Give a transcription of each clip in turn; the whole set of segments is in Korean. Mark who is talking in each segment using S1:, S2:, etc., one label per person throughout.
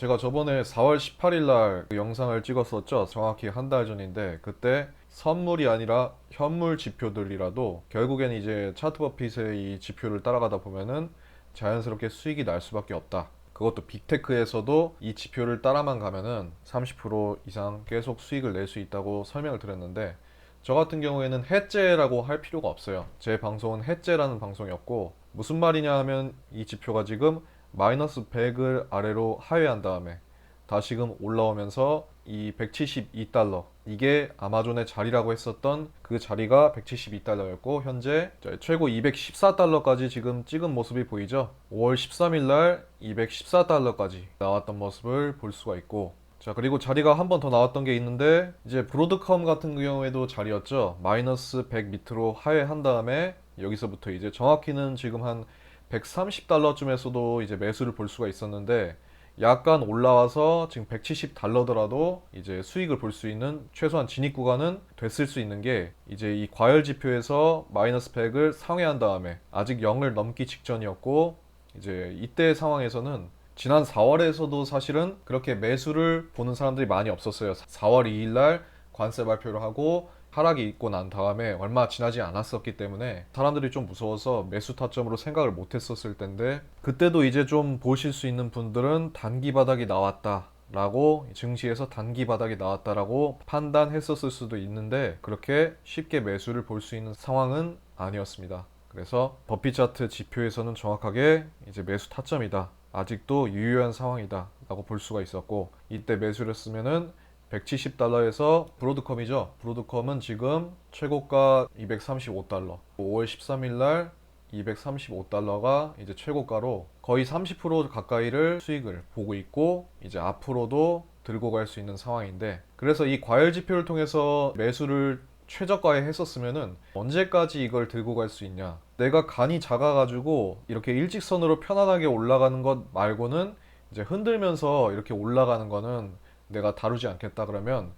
S1: 제가 저번에 4월 18일 날 그 영상을 찍었었죠. 정확히 한 달 전인데 그때 선물이 아니라 현물 지표들이라도 결국엔 이제 차트 버핏의 이 지표를 따라가다 보면은 자연스럽게 수익이 날 수밖에 없다. 그것도 빅테크에서도 이 지표를 따라만 가면은 30% 이상 계속 수익을 낼 수 있다고 설명을 드렸는데 저 같은 경우에는 해째라고 할 필요가 없어요. 제 방송은 해째라는 방송이었고 무슨 말이냐 하면 이 지표가 지금 마이너스 100을 아래로 하회한 다음에 다시금 올라오면서 이 172달러 이게 아마존의 자리라고 했었던 그 자리가 172달러였고 현재 최고 214달러까지 지금 찍은 모습이 보이죠? 5월 13일 날 214달러까지 나왔던 모습을 볼 수가 있고 자 그리고 자리가 한 번 더 나왔던 게 있는데 이제 브로드컴 같은 경우에도 자리였죠? 마이너스 100 밑으로 하회한 다음에 여기서부터 이제 정확히는 지금 한 130달러쯤에서도 이제 매수를 볼 수가 있었는데 약간 올라와서 지금 170달러더라도 이제 수익을 볼 수 있는 최소한 진입 구간은 됐을 수 있는 게 이제 이 과열 지표에서 마이너스 100을 상회한 다음에 아직 0을 넘기 직전이었고 이제 이때 상황에서는 지난 4월에서도 사실은 그렇게 매수를 보는 사람들이 많이 없었어요. 4월 2일 날 관세 발표를 하고 하락이 있고 난 다음에 얼마 지나지 않았었기 때문에 사람들이 좀 무서워서 매수 타점으로 생각을 못 했었을 텐데 그때도 이제 좀 보실 수 있는 분들은 단기 바닥이 나왔다 라고 증시에서 단기 바닥이 나왔다라고 판단했었을 수도 있는데 그렇게 쉽게 매수를 볼 수 있는 상황은 아니었습니다. 그래서 버피 차트 지표에서는 정확하게 이제 매수 타점이다. 아직도 유효한 상황이다. 라고 볼 수가 있었고 이때 매수를 쓰면은 170달러에서 브로드컴이죠. 브로드컴은 지금 최고가 235달러. 5월 13일 날 235달러가 이제 최고가로 거의 30% 가까이를 수익을 보고 있고 이제 앞으로도 들고 갈 수 있는 상황인데 그래서 이 과열 지표를 통해서 매수를 최저가에 했었으면은 언제까지 이걸 들고 갈 수 있냐? 내가 간이 작아가지고 이렇게 일직선으로 편안하게 올라가는 것 말고는 이제 흔들면서 이렇게 올라가는 거는 내가 다루지 않겠다 그러면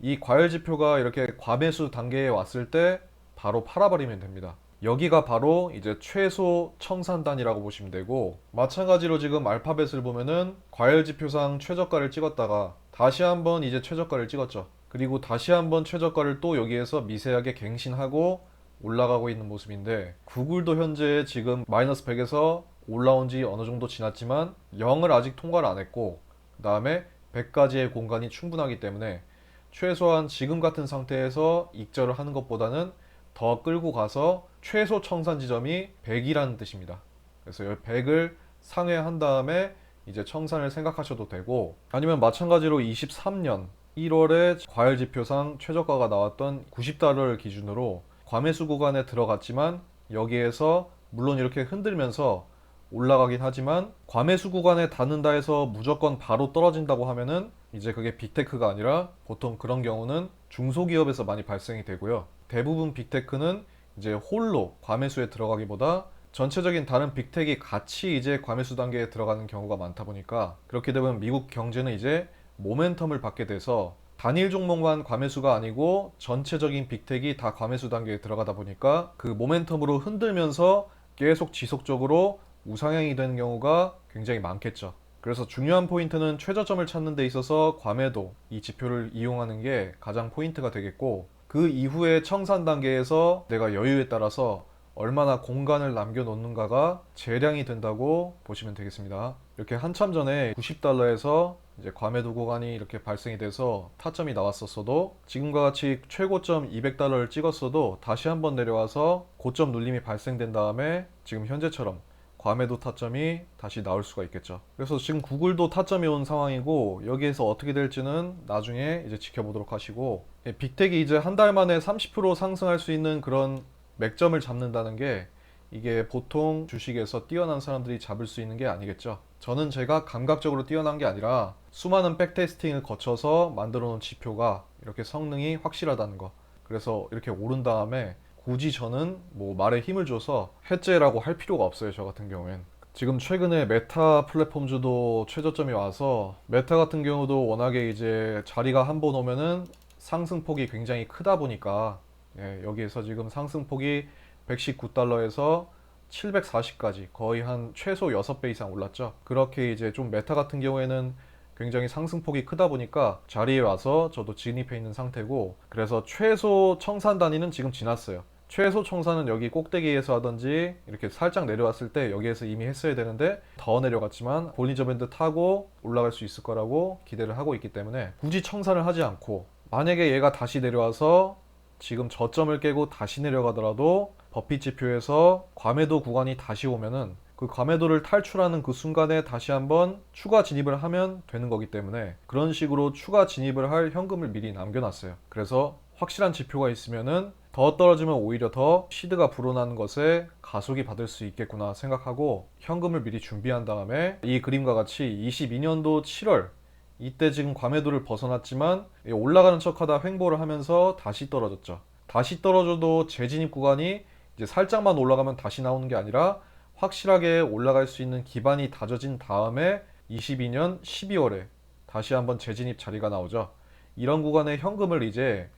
S1: 이 과열 지표가 이렇게 과매수 단계에 왔을 때 바로 팔아버리면 됩니다. 여기가 바로 이제 최소 청산단이라고 보시면 되고 마찬가지로 지금 알파벳을 보면은 과열 지표상 최저가를 찍었다가 다시 한번 이제 최저가를 찍었죠. 그리고 다시 한번 최저가를 또 여기에서 미세하게 갱신하고 올라가고 있는 모습인데 구글도 현재 지금 마이너스 100에서 올라온 지 어느 정도 지났지만 0을 아직 통과를 안 했고 그 다음에 100가지의 공간이 충분하기 때문에 최소한 지금 같은 상태에서 익절을 하는 것보다는 더 끌고 가서 최소 청산 지점이 100이라는 뜻입니다. 그래서 이 100을 상회한 다음에 이제 청산을 생각하셔도 되고 아니면 마찬가지로 23년 1월에 과열 지표상 최저가가 나왔던 90달러를 기준으로 과매수 구간에 들어갔지만 여기에서 물론 이렇게 흔들면서 올라가긴 하지만 과매수 구간에 닿는다 해서 무조건 바로 떨어진다고 하면은 이제 그게 빅테크가 아니라 보통 그런 경우는 중소기업에서 많이 발생이 되고요. 대부분 빅테크는 이제 홀로 과매수에 들어가기보다 전체적인 다른 빅텍이 같이 이제 과매수 단계에 들어가는 경우가 많다 보니까 그렇게 되면 미국 경제는 이제 모멘텀을 받게 돼서 단일 종목만 과매수가 아니고 전체적인 빅텍이 다 과매수 단계에 들어가다 보니까 그 모멘텀으로 흔들면서 계속 지속적으로 우상향이 되는 경우가 굉장히 많겠죠. 그래서 중요한 포인트는 최저점을 찾는 데 있어서 과매도 이 지표를 이용하는 게 가장 포인트가 되겠고 그 이후에 청산 단계에서 내가 여유에 따라서 얼마나 공간을 남겨놓는가가 재량이 된다고 보시면 되겠습니다. 이렇게 한참 전에 90달러에서 이제 과매도 구간이 이렇게 발생이 돼서 타점이 나왔었어도 지금과 같이 최고점 200달러를 찍었어도 다시 한번 내려와서 고점 눌림이 발생된 다음에 지금 현재처럼 과매도 타점이 다시 나올 수가 있겠죠. 그래서 지금 구글도 타점이 온 상황이고 여기에서 어떻게 될지는 나중에 이제 지켜보도록 하시고 예, 빅텍이 이제 한 달 만에 30% 상승할 수 있는 그런 맥점을 잡는다는 게 이게 보통 주식에서 뛰어난 사람들이 잡을 수 있는 게 아니겠죠. 저는 제가 감각적으로 뛰어난 게 아니라 수많은 백테스팅을 거쳐서 만들어 놓은 지표가 이렇게 성능이 확실하다는 거. 그래서 이렇게 오른 다음에 굳이 저는 뭐 말에 힘을 줘서 해제라고 할 필요가 없어요. 저 같은 경우엔. 지금 최근에 메타 플랫폼주도 최저점이 와서 메타 같은 경우도 워낙에 이제 자리가 한 번 오면은 상승폭이 굉장히 크다 보니까 예, 여기에서 지금 상승폭이 119달러에서 740까지 거의 한 최소 6배 이상 올랐죠. 그렇게 이제 좀 메타 같은 경우에는 굉장히 상승폭이 크다 보니까 자리에 와서 저도 진입해 있는 상태고 그래서 최소 청산 단위는 지금 지났어요. 최소 청산은 여기 꼭대기에서 하든지 이렇게 살짝 내려왔을 때 여기에서 이미 했어야 되는데 더 내려갔지만 볼리저 밴드 타고 올라갈 수 있을 거라고 기대를 하고 있기 때문에 굳이 청산을 하지 않고 만약에 얘가 다시 내려와서 지금 저점을 깨고 다시 내려가더라도 버핏 지표에서 과매도 구간이 다시 오면은 그 과매도를 탈출하는 그 순간에 다시 한번 추가 진입을 하면 되는 거기 때문에 그런 식으로 추가 진입을 할 현금을 미리 남겨놨어요. 그래서 확실한 지표가 있으면은 더 떨어지면 오히려 더 시드가 불어나는 것에 가속이 받을 수 있겠구나 생각하고 현금을 미리 준비한 다음에 이 그림과 같이 22년도 7월 이때 지금 과매도를 벗어났지만 올라가는 척하다 횡보를 하면서 다시 떨어졌죠. 다시 떨어져도 재진입 구간이 이제 살짝만 올라가면 다시 나오는 게 아니라 확실하게 올라갈 수 있는 기반이 다져진 다음에 22년 12월에 다시 한번 재진입 자리가 나오죠. 이런 구간의 현금을 이제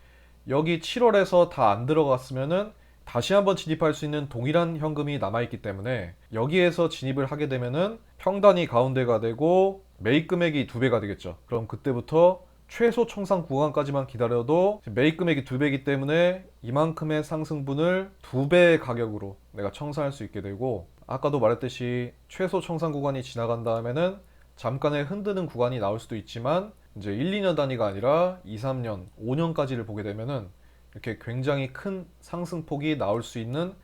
S1: 여기 7월에서 다 안 들어갔으면은 다시 한번 진입할 수 있는 동일한 현금이 남아있기 때문에 여기에서 진입을 하게 되면은 평단이 가운데가 되고 매입 금액이 두 배가 되겠죠. 그럼 그때부터 최소 청산 구간까지만 기다려도 매입 금액이 두 배이기 때문에 이만큼의 상승분을 두 배의 가격으로 내가 청산할 수 있게 되고 아까도 말했듯이 최소 청산 구간이 지나간 다음에는 잠깐의 흔드는 구간이 나올 수도 있지만 이제 1, 2년 단위가 아니라 2, 3년, 5년까지를 보게 되면은 이렇게 굉장히 큰 상승폭이 나올 수 있는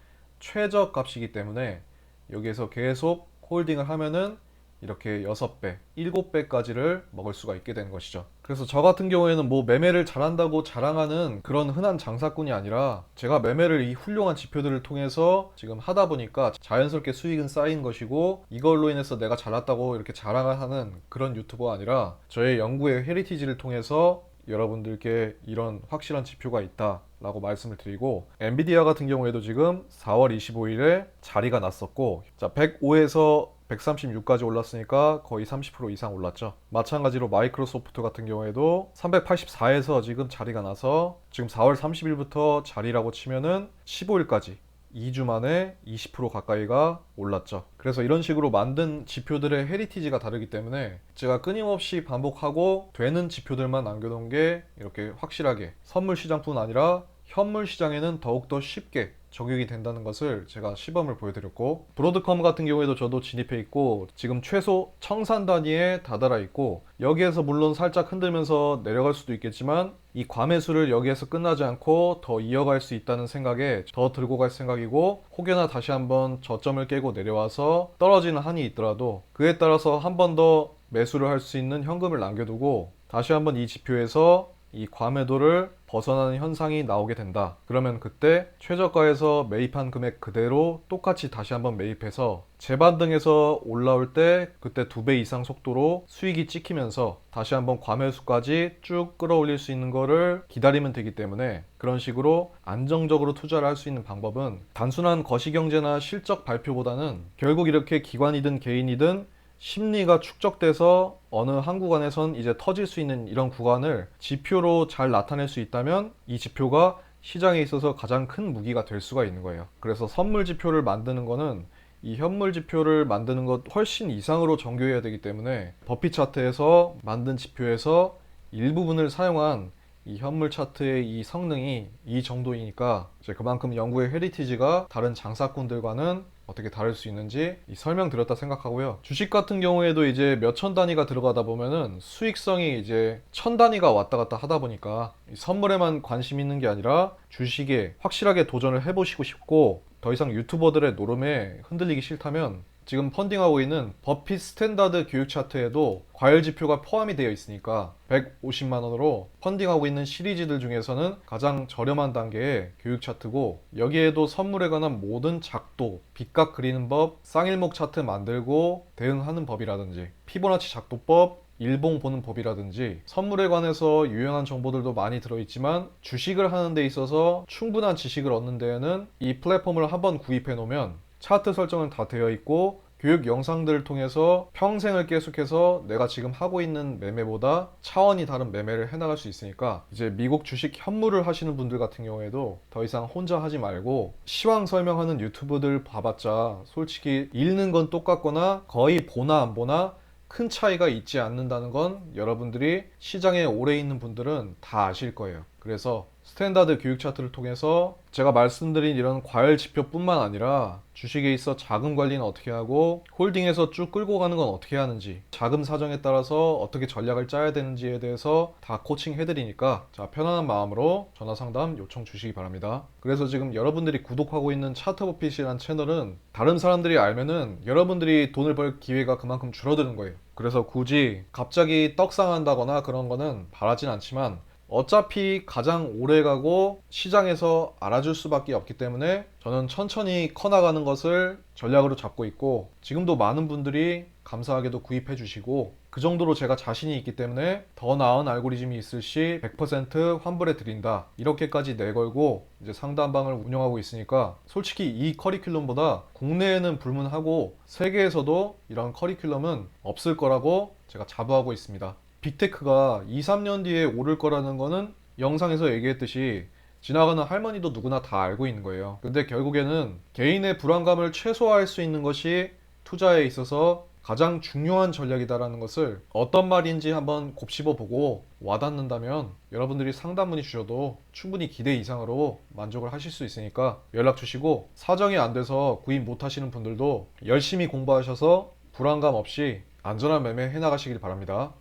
S1: 최저 값이기 때문에 여기에서 계속 홀딩을 하면은 이렇게 6배, 7배까지를 먹을 수가 있게 되는 것이죠. 그래서 저 같은 경우에는 뭐 매매를 잘한다고 자랑하는 그런 흔한 장사꾼이 아니라 제가 매매를 이 훌륭한 지표들을 통해서 지금 하다 보니까 자연스럽게 수익은 쌓인 것이고 이걸로 인해서 내가 잘났다고 이렇게 자랑을 하는 그런 유튜버가 아니라 저의 연구의 헤리티지를 통해서 여러분들께 이런 확실한 지표가 있다라고 말씀을 드리고 엔비디아 같은 경우에도 지금 4월 25일에 자리가 났었고 자 105에서 136까지 올랐으니까 거의 30% 이상 올랐죠. 마찬가지로 마이크로소프트 같은 경우에도 384에서 지금 자리가 나서 지금 4월 30일부터 자리라고 치면은 15일까지 2주 만에 20% 가까이가 올랐죠. 그래서 이런 식으로 만든 지표들의 헤리티지가 다르기 때문에 제가 끊임없이 반복하고 되는 지표들만 남겨놓은 게 이렇게 확실하게 선물 시장뿐 아니라 현물 시장에는 더욱더 쉽게 적용이 된다는 것을 제가 시범을 보여드렸고 브로드컴 같은 경우에도 저도 진입해 있고 지금 최소 청산 단위에 다다라 있고 여기에서 물론 살짝 흔들면서 내려갈 수도 있겠지만 이 과매수를 여기에서 끝나지 않고 더 이어갈 수 있다는 생각에 더 들고 갈 생각이고 혹여나 다시 한번 저점을 깨고 내려와서 떨어지는 한이 있더라도 그에 따라서 한 번 더 매수를 할 수 있는 현금을 남겨두고 다시 한번 이 지표에서 이 과매도를 벗어나는 현상이 나오게 된다. 그러면 그때 최저가에서 매입한 금액 그대로 똑같이 다시 한번 매입해서 재반등해서 올라올 때 그때 두 배 이상 속도로 수익이 찍히면서 다시 한번 과매수까지 쭉 끌어올릴 수 있는 거를 기다리면 되기 때문에 그런 식으로 안정적으로 투자를 할 수 있는 방법은 단순한 거시경제나 실적 발표보다는 결국 이렇게 기관이든 개인이든 심리가 축적돼서 어느 한 구간에선 이제 터질 수 있는 이런 구간을 지표로 잘 나타낼 수 있다면 이 지표가 시장에 있어서 가장 큰 무기가 될 수가 있는 거예요. 그래서 선물 지표를 만드는 거는 이 현물 지표를 만드는 것 훨씬 이상으로 정교해야 되기 때문에 버피 차트에서 만든 지표에서 일부분을 사용한 이 현물 차트의 이 성능이 이 정도이니까 이제 그만큼 연구의 헤리티지가 다른 장사꾼들과는 어떻게 다를 수 있는지 이 설명드렸다 생각하고요. 주식 같은 경우에도 이제 몇 천 단위가 들어가다 보면은 수익성이 이제 천 단위가 왔다 갔다 하다 보니까 이 선물에만 관심 있는 게 아니라 주식에 확실하게 도전을 해보시고 싶고 더 이상 유튜버들의 노름에 흔들리기 싫다면 지금 펀딩하고 있는 버핏 스탠다드 교육 차트에도 과열 지표가 포함이 되어 있으니까 150만 원으로 펀딩하고 있는 시리즈들 중에서는 가장 저렴한 단계의 교육 차트고 여기에도 선물에 관한 모든 작도, 빗각 그리는 법, 쌍일목 차트 만들고 대응하는 법이라든지 피보나치 작도법, 일봉 보는 법이라든지 선물에 관해서 유용한 정보들도 많이 들어있지만 주식을 하는 데 있어서 충분한 지식을 얻는 데에는 이 플랫폼을 한번 구입해 놓으면 차트 설정은 다 되어 있고 교육 영상들을 통해서 평생을 계속해서 내가 지금 하고 있는 매매보다 차원이 다른 매매를 해나갈 수 있으니까 이제 미국 주식 현물을 하시는 분들 같은 경우에도 더 이상 혼자 하지 말고 시황 설명하는 유튜브들 봐봤자 솔직히 읽는 건 똑같거나 거의 보나 안 보나 큰 차이가 있지 않는다는 건 여러분들이 시장에 오래 있는 분들은 다 아실 거예요. 그래서 스탠다드 교육 차트를 통해서 제가 말씀드린 이런 과열 지표뿐만 아니라 주식에 있어 자금 관리는 어떻게 하고 홀딩해서 쭉 끌고 가는 건 어떻게 하는지 자금 사정에 따라서 어떻게 전략을 짜야 되는지에 대해서 다 코칭 해드리니까 자 편안한 마음으로 전화 상담 요청 주시기 바랍니다. 그래서 지금 여러분들이 구독하고 있는 차트 버핏이라는 채널은 다른 사람들이 알면은 여러분들이 돈을 벌 기회가 그만큼 줄어드는 거예요. 그래서 굳이 갑자기 떡상한다거나 그런 거는 바라진 않지만 어차피 가장 오래 가고 시장에서 알아줄 수밖에 없기 때문에 저는 천천히 커나가는 것을 전략으로 잡고 있고 지금도 많은 분들이 감사하게도 구입해 주시고 그 정도로 제가 자신이 있기 때문에 더 나은 알고리즘이 있을 시 100% 환불해 드린다 이렇게까지 내걸고 이제 상담방을 운영하고 있으니까 솔직히 이 커리큘럼보다 국내에는 불문하고 세계에서도 이런 커리큘럼은 없을 거라고 제가 자부하고 있습니다. 빅테크가 2, 3년 뒤에 오를 거라는 거는 영상에서 얘기했듯이 지나가는 할머니도 누구나 다 알고 있는 거예요. 근데 결국에는 개인의 불안감을 최소화할 수 있는 것이 투자에 있어서 가장 중요한 전략이다라는 것을 어떤 말인지 한번 곱씹어 보고 와닿는다면 여러분들이 상담 문의 주셔도 충분히 기대 이상으로 만족을 하실 수 있으니까 연락 주시고 사정이 안 돼서 구입 못 하시는 분들도 열심히 공부하셔서 불안감 없이 안전한 매매 해 나가시길 바랍니다.